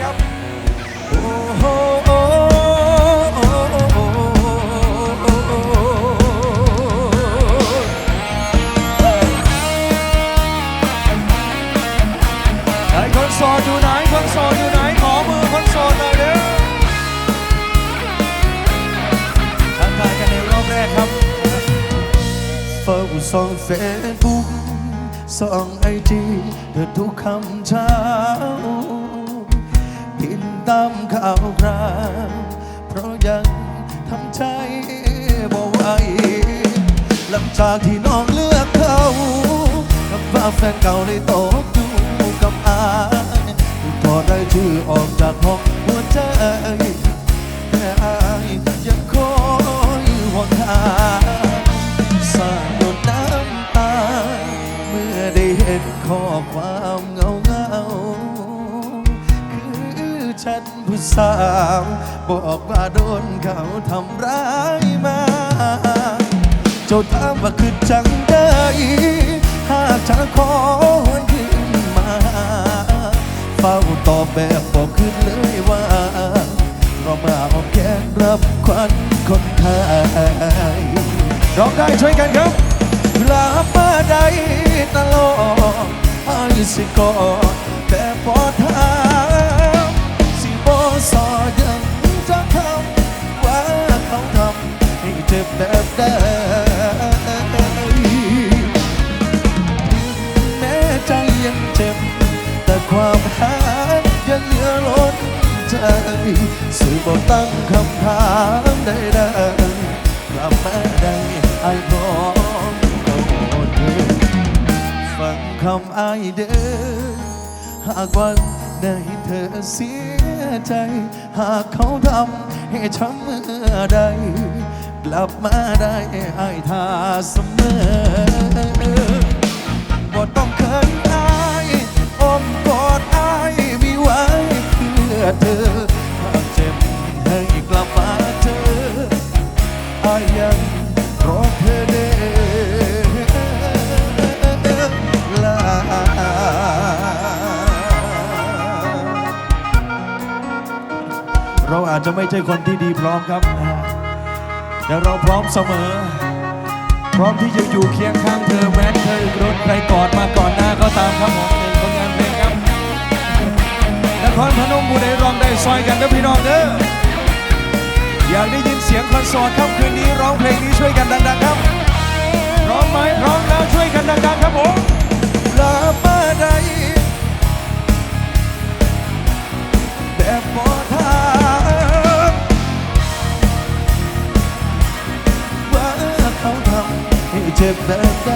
ครับโอ้โหโอ้โอ้โอ้โอ้โอ้ไหนคนโสดอยู่ไหนคนโสดอยู่ไหนขอมือคนโสดหน่อยเด้อทักทายกันในรอบแรกครับเฝ้าส่องเฟซบุ๊กส่องไอจีเพื่อทุกคำเช้า ติดตามข่าวคราวเพราะยังทำใจบ่ไหวหลังจากที่น้องเลือกเขากับว่าแฟนเก่าได้ตกอยู่กับอายพอได้ชื่อออกจากห้องหัวใจแต่อายยังคอยหวังหาสาดน้ำตาเมื่อได้เห็นข้อความ ผู้สาวบอกว่าโดนเขาทำร้ายมา เจ้าถามว่าคือจังได้หากจะขอวันขึ้นมาเฝ้าตอบแบบบอกขึ้นเลยว่าเรามาเอาแกนรับควันคนไทยร้องได้ช่วยกันครับกลับมาได้ตลอดไอ้สิกอดแต่พอถาม สอยังจะทำว่าเขาทำให้เจ็บแบบใดแม้ใจยังเจ็บ แต่ความหายังเหลือล้นใจสื่อบอกตั้งคำถามใดๆกลับมาได้ไอ้พร้อมโอ้เธอฟังคำไอ้ายเด้อหากวันใดเธอเสีย ใจ หากเขาทำให้ช้ำเมื่อใด กลับมาได้ไอ้ทาเสมอ จะไม่ใช่คนที่ดีพร้อมครับแต่เราพร้อมเสมอ พร้อมที่จะอยู่เคียงข้างเธอแม้เคยโดนใครกอดมาก่อนหน้าก็ตามครับผมหนึ่งผลงานเพลงครับนครพนมบูได้ร้องได้ซอยกันนะพี่น้องเด้ออยากได้ยินเสียงคอนเสร์ตครับคืนนี้ร้องเพลงนี้ช่วยกันดังๆครับร้องไหมร้องแล้วช่วยกันดังๆครับผม จ็บแบบใด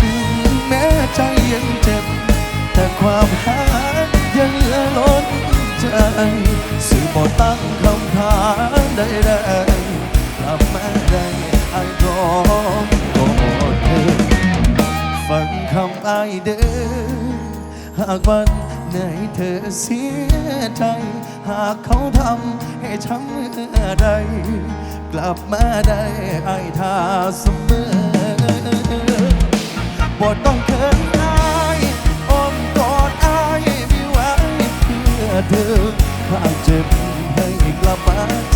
ถึงแม้ใจยังเจ็บ แต่ความหายยังเหลือล้นใจสื่อบ่ตั้งคำถามใดๆกลับมาได้ไอ้รอโกอดเธอฟังคำอายเด้อหากวัน ไหนเธอเสียใจ หากเขาทำให้ช้ำเมื่อใด กลับมาได้ไอ้ท่าเสมอบ่ต้องเขินอายอ้อมกอดอายมีไว้เพื่อเธอหากเจ็บให้กลับมา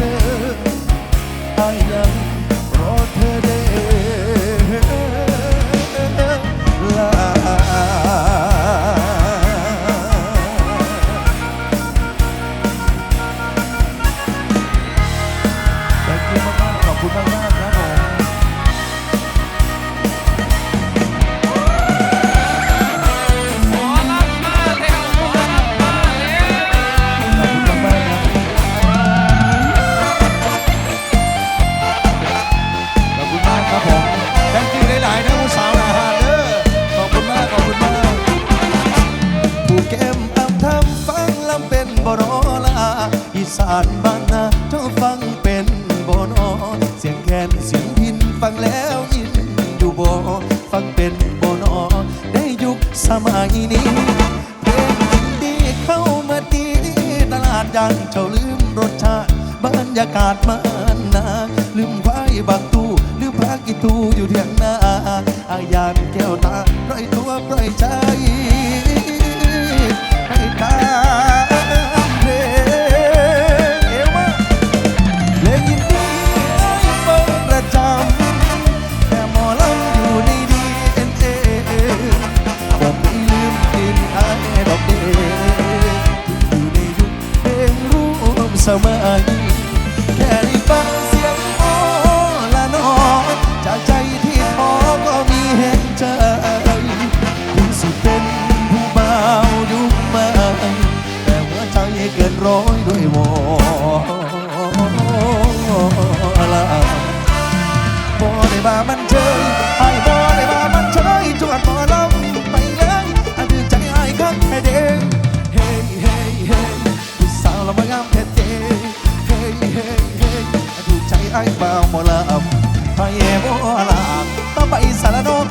ยากาศมานนาลืมไว้บักตู้ลืมพักอีตูอยู่เทียงนาอายานแก้วตาปล่อยตัวปล่อยใจ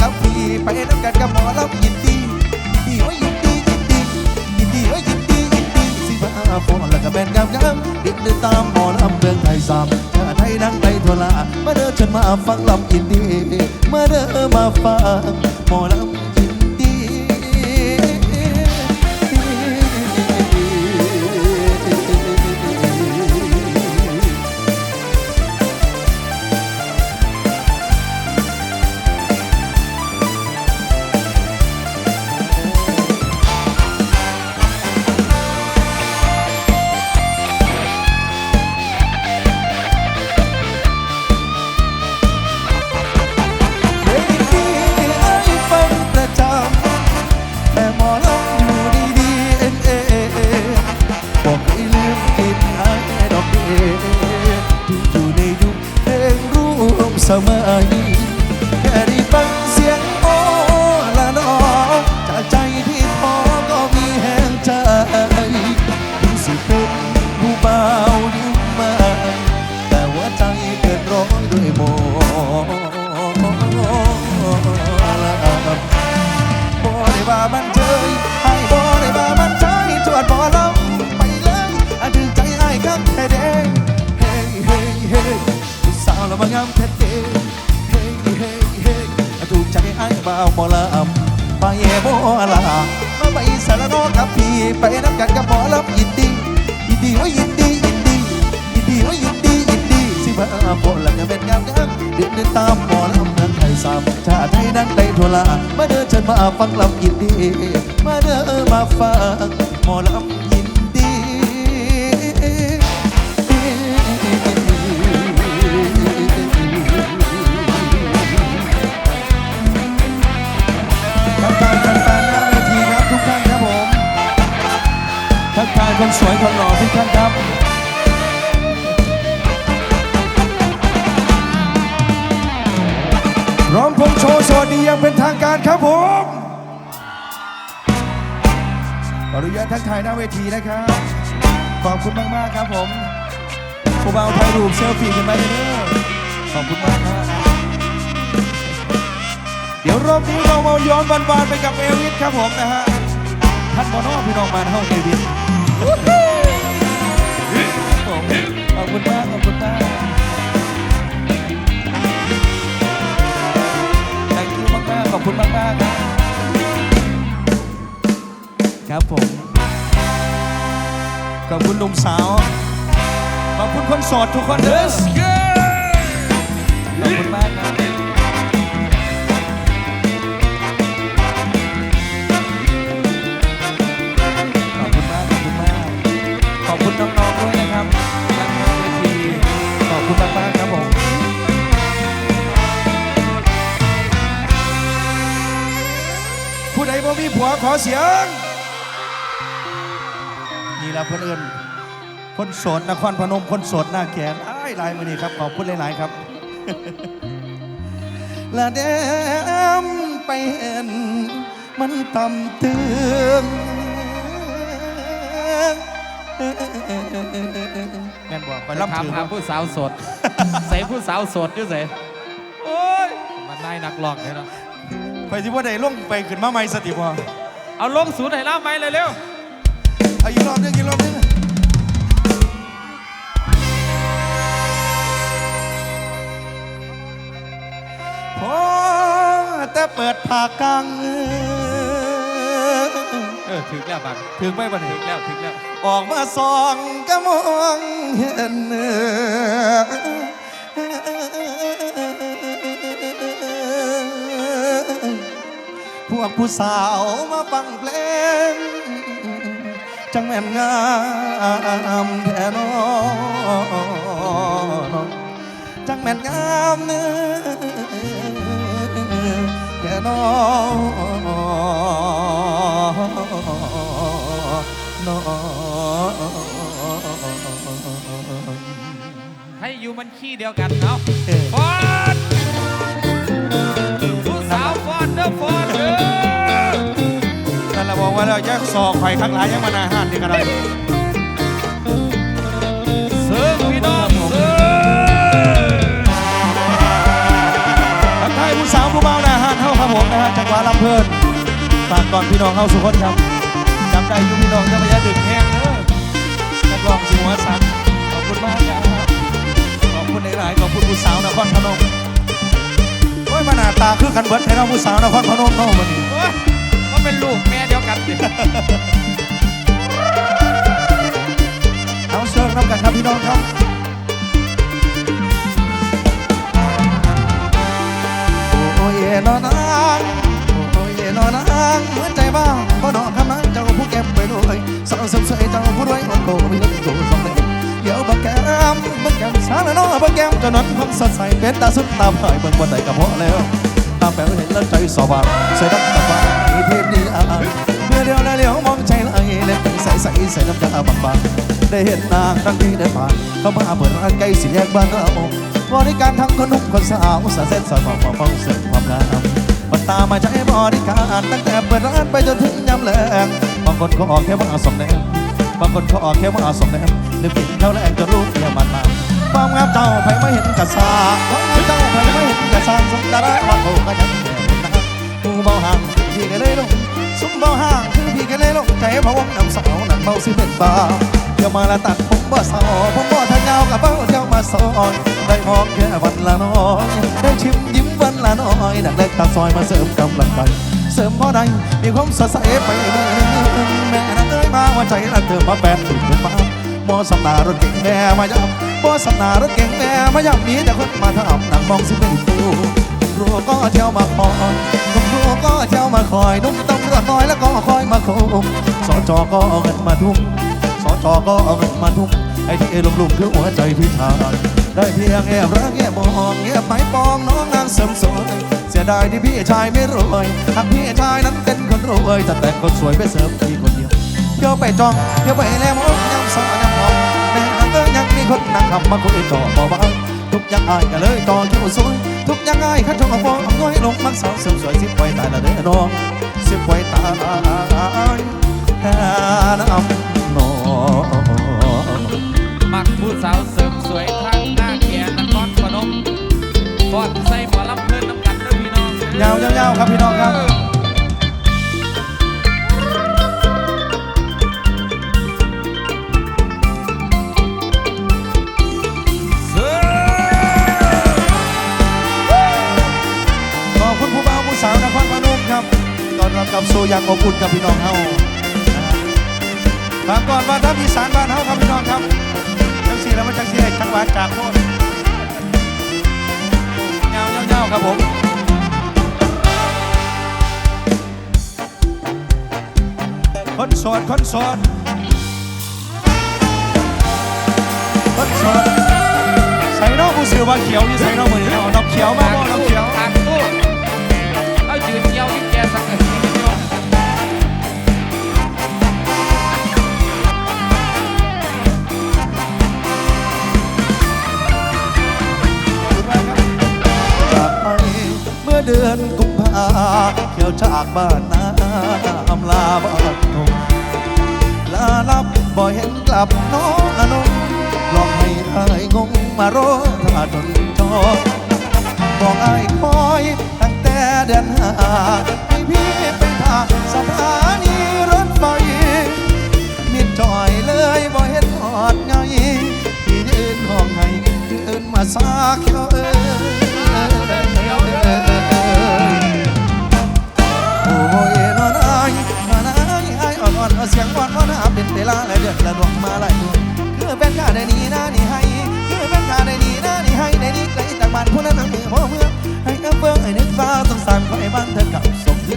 ลำปีไปน้ำกันกับหมอลำยินดีดีว่ายินดียินดียินดียินดียินดีสิมาฟอนแล้วก็แบนงามงามดิดเดินตามหมอลำเมืองไทยสามชาไทยดังไปทั่วลามาเดิอฉันมาฟังลำยินดีมาเดินมาฟังหมอลำ โปนแล้วก็เป็นงามงามเดินเดินตามหมอลำนั้นไทยสามชาไทยนั้นได้ทั่วลามาเดินฉันมาฟังลำยินดี มาเดินมาฟังหมอลำยินดีทักทายแฟนๆหน้าเวทีครับทุกท่านครับผมทักทายคนสวยคนหล่อทุกท่านครับ ดียังเป็นทางการครับผมขออนุญาตทักทายหน้าเวทีนะครับ ขอบคุณมากๆครับผมผู้บ่าวถ่ายรูปเซลฟี่กันมาเด้อขอบคุณมากครับ เดี๋ยวรอบนี้เรามาย้อนบานๆไปกับเอวิสครับผมนะฮะ ท่านบอนอพี่น้องมานห้องเอวิสขอบคุณมากขอบคุณมาก คุณมากๆครับครับผม ขอบคุณหนุ่มสาว ขอบคุณคนโสดทุกคนเด้อขอบคุณมากครั ดบ่มีผัวขอเสียง นี่ละเพื่อนเอิญคนโสดนครพนมคนโสดหน้าแขนอ้ายลายมือนี่ครับขอบคุณหลายๆครับละแดมไปเห็น มันต่ำเตืองแม่นบอกไปไปรับถามถือหาผู้สาวโสด ใส่ผู้สาวโสดอยู่ใส่โอ้ยมันนายนักร้องเลยเนาะ ไปที่ว่าใดล่วงไปขึ้นมาใหม่สติพอเอาลงศูนย์ให้ล่าไหมเลยเร็วเอาอีกรอบหนึงอีกรอบหนึงพอแต่เปิดผากกังเออถึงแล้วบังถึงไปบัดถึนี้งแล้วถึงแล้วออกมาส่องก็มองเห็น พวกผู้สาวมาฟังเพลง จังแม่นงามแท้นอจังแม่นงามเนื้อแท้นอนอให้อยู่มันขี้เดียวกันเนาะเออฟอนผู้สาวฟอนเด้อฟอนเด้อนั่นเราบอกว่าเราจะสอกไข่ข้างหลายยังมานาหานนี่ก็ได้เสิร์ฟพี่น้องเสิร์ฟทักทายผู้สาวผู้เบาหนาหานเท่าครับผมนะฮะจังหวะลำเพลินฝากก่อนพี่น้องเข้าสู่คนครับจำได้ยุพี่น้องจะพยาดึกแห้งเด้อนักร้องสิหัวสันขอบคุณมากครับขอบคุณหลายๆขอบคุณผู้สาวนครพนม หน้าตาคือกันเบิดให้เราผู้สาวนครพนมเนาะวันนี้โอ้ยมันเป็นลูกแม่เดียวกันสิเอาเชิญน้ำกันครับพี่น้องครับโอ้ยนอนางโอ้ยนอนางเหมือนใจบ้างบ่นอนคำนั้นเจ้าผู้เก็บไปด้วยสาวสวยเจ้าผู้รวยมันโตมีเงินโตสองเล่เดี๋ยวบัก แก้มบักแก้มสาวน้อยบักแก้มจ้านั้นคงสดใสเป็นตาสุดตาพายเบิ่งบนใดก็พอแล้วตาแป๋วเห็นแล้วใจสว่างใส่ดักตาฟ้าอีเทพนี้อะเมื่อเดียวแล้วเลี้ยวมองใจไหลเล็บใสใสใส่น้ำตาบางๆได้เห็นนางทั้งที่ได้ผ่านเข้ามาเปิดร้านไก่สีแยกบ้านเราบริการทั้งคนหนุ่มคนสาวสาเส้นสาวความความฟังเสริมความงามมันตามาใช้บริการตั้งแต่เปิดร้านไปจนถึงยำแรงบางคนก็ออกแค่ว่าสมแนว บางคนก็ออกแค่ว่าอาสมแนวนึกผิดเท่าแรงจนรู้เนี่ยมันมาความงามเจ้าไปไม่เห็นกระซาความงามเจ้าไปไม่เห็นกระซาสมดาราว่าโอ้ก็ยังแก่นะกูเบาห่างพี่ก็เลยลงซุ้มเบาห่างคือพี่ก็เลยลงใจเพราะว่าน้ำสาวนั่นเมาสิเป็นบาเที่ยวมาละตัดผมบ่สาวผมบ่ทะเงากับเบ้าเที่ยวมาซอยได้มองแค่วันละน้อยได้ชิมยิ้มวันละน้อยดักเล็กตาซอยมาเสริมกำลังใจเสริมพอใดมีความสดใสไปเมื่อนึงแม่ มาว่าใจรักเธอมาแปดตื่นขึ้นมาบ่สำนารถเก่งแม่มาย้ำบ่สำนารถเก่งแม่มาย้ำมีแต่คนมาทำหนังมองสิเป็นตูครูก็เที่ยวมาคอยคุณครูก็เที่ยวมาคอยนุ่มตำรวจคอยแล้วก็คอยมาคุมสจอก็เอาเงินมาทุ่มสจอก็เอาเงินมาทุ่มไอ้ที่เอลุ่มๆคือหัวใจพี่ชายได้เพียงแอบรักแอบมองแอบหมายปองน้องนางเสริมสวยเสียดายที่พี่ชายไม่รวยหากพี่ชายนั้นเป็นคนรวยแต่แต่คนสวยไปเสริมพี่คนเดียว ที่ยวไปจองเที่ยวไปแล้วมองยำสาวยำมองแม่นังเอ้ยยังมีคนนั่งขับมาคุยต่อเบาๆทุกอย่างอายก็เลยต่อคิวสวยทุกอย่างง่ายขันชงกับฟองเอาน้อยลงมักสาวเสริมสวยสิบไว้ตายละเด้อน้องสิบไว้ตายแค่น้ำนองมักผู้สาวเสริมสวยทางหน้าแขนนครพนมฟอดใส่หมอลำเพิ่นน้ำกันเด้อพี่น้องยาวยาวๆครับพี่น้องครับ อย่างอบอุ่นกับพี่น้องเฮาฝากก่อนว่าทัพอีสานบ้านเฮาครับพี่น้องครับจังสีแล้วมันจังสีให้จังหวัดจากโน่นยาวยาวๆครับผมคนโสดคนโสดคนโสดใส่นอกผู้สื่อว่าเขียวอยู่ใส่นอกมือนี่เอานอกเขียวมาบ่นอกเขียวทางตู้เอายื เดือนกุมภาเที่ยวจากบ้านนาอำลาบ้านทงลาลับบ่เห็นกลับน้องอนงลองให้อายงงมารอถ้าจนจอบอกอายคอยตั้งแต่เดือนห้า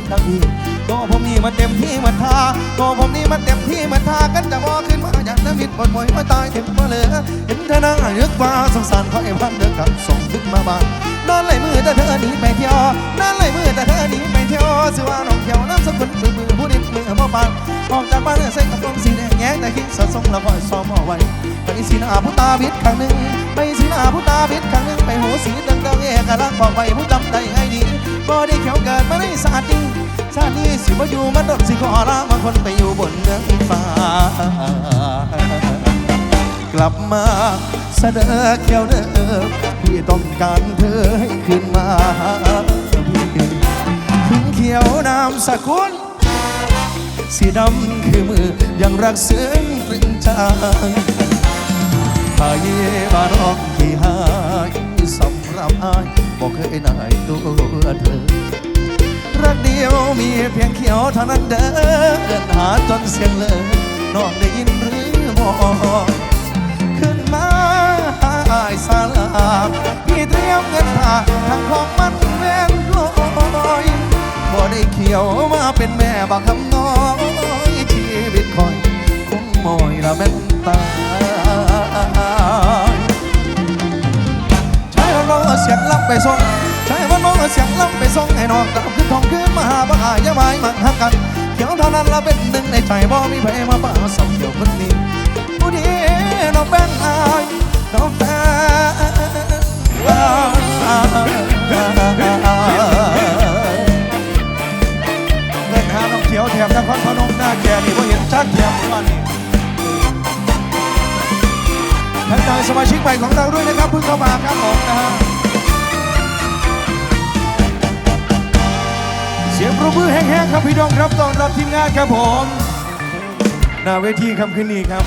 บส่งทางพี่ก็ผมนี่มันเต็มที่มันท่าก็ผมนี่มันเต็มที่มันทากันจะมอกขึ้นมาอย่างน้ำมิดบนมวยมาตายถึงมมาเลือเห็นเธอหน้านึกฟ้าสงสารขอให้บ้านเธอกลับส่งขึ้นมาบ้านนอนไหลมือแต่เธอหนีไปเที่ยวนอนไหลมือแต่เธอหนีไปเที่ยวสิว่าน้องเที่ยวน้ำสกุลมือมือผู้นิดมือพ่อปานออกจากบ้านใส่กระโปรงสีแดงแย้งแต่คิดสะสมล้วคอยซ้อมเอาไว้ ไปสีหน้าผู้ตาบิดครั้งหนึ่งไปสีหน้าผู้ตาบิดครั้งหนึ่งไปหูสีดังดังเอกลักษณ์บอกไปผู้จำได้ให้ดีบ่ได้เขียวเกิดมาในศาสตร์นี้ชาตินี้สิบ่อยู่มันดดสิขอลาบางคนไปอยู่บนเมืองฟ้า กลับมาเสนอเกี่ยวเดิมพี่ต้องการเธอให้คืนมาถึงเขียวน้ำสกุลสีดำคือมือยังรักซึ้งตรึงใจ พายบารอกที่หายสำหรับอายบอกเคยนายตัวเธอ รักเดียวมีเพียงเขียวเท่านั้นเดินหาจนเสียงเลยน้องได้ยินหรือบ่ขึ้นมาหาอายสาลามพี่เตรียมเงินฝากทางของมันแม่นลอยบ่ได้เขียวมาเป็นแม่บักคำน้อยชีวิตคอยคงมอยละแม่น ไปส่งใช้วันร้องเอาเสียงลับไปส่งให้น้องกลับขึ้นทองขึ้นมาหาบ้าอย่าหมายมันหักกันเขียวเท่านั้นละเป็นหนึ่งในใจบ่มีใครมาป้าสองเดียวคนนี้ผู้ดีน้องแป้นอายน้องแป้เงินหาน้องเขียวแถบนครพนมหน้าแก่นี่ว่าเห็นชัดแถบวันนี้ทักทายสมาชิกใหม่ของเราด้วยนะครับเพิ่งเข้ามาครับผมนะฮะ เสียงปรบมือแห้งๆครับพี่ดองครับต้อนรับทีมงานครับผมหน้าเวทีคำคืนนี้ครับ